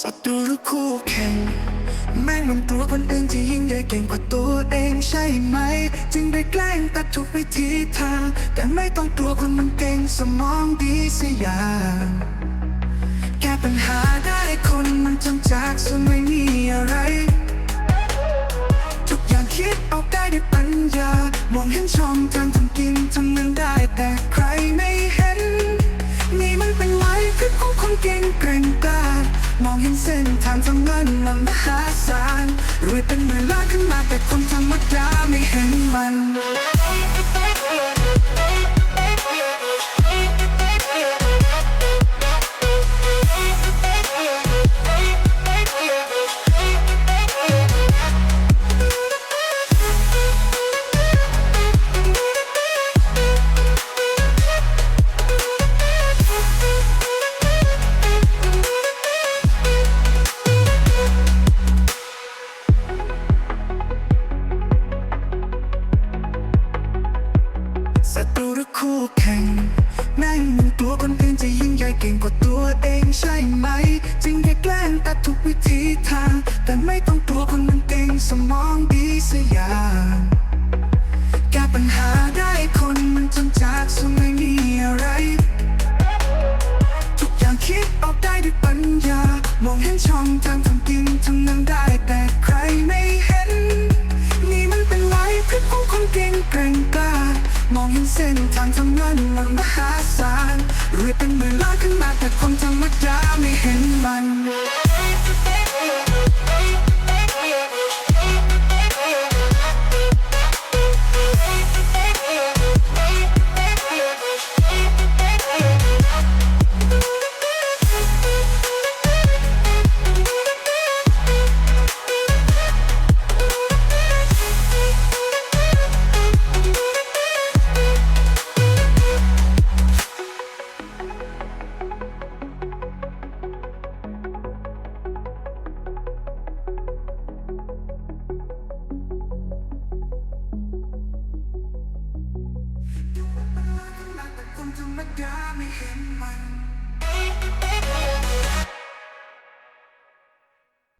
ศัตรูหรือคู่แข่ง แม่งมันตัวคนอื่นที่ยิ่งใหญ่เก่งกว่าตัวเองใช่ไหม จึงได้แกล้งตัดทุกวิธีทาง แต่ไม่ต้องตัวคนมันเก่งสมองดีสิอย่างแก้ปัญหาได้คนมันจำจากส่วนไม่มีอะไร ทุกอย่างคิดออกได้ด้วยปัญญามองเห็นช่องทาง มองเห็นเส้นทางทำเงินมันมหาศาลรวยเป็นหมื่นล้านขึ้นมาแต่คนธรรมดาไม่เห็นมัน ศัตรูหรือคู่แข่งแม่งตัวคนอื่นจะยิ่งใหญ่เก่งกว่าตัวเองใช่ไหมจึงได้แกล้งตัดทุกวิธีทาง แต่ไม่ต้องตัวคนมันเก่งสมองดีสอย่างแก้ปัญหาได้คนมันจนจากส่วนไม่มีอะไร ทุกอย่างคิดออกได้ด้วยปัญญามองเห็นช่องทางทำกินทำเงินได้แต่ เส้นทางทำเงินมันมหาศาลรวยเป็นหมื่นล้านขึ้นมาแต่คนธรรมดาไม่เห็นมัน แต่คนธรรมดาไม่เห็นมัน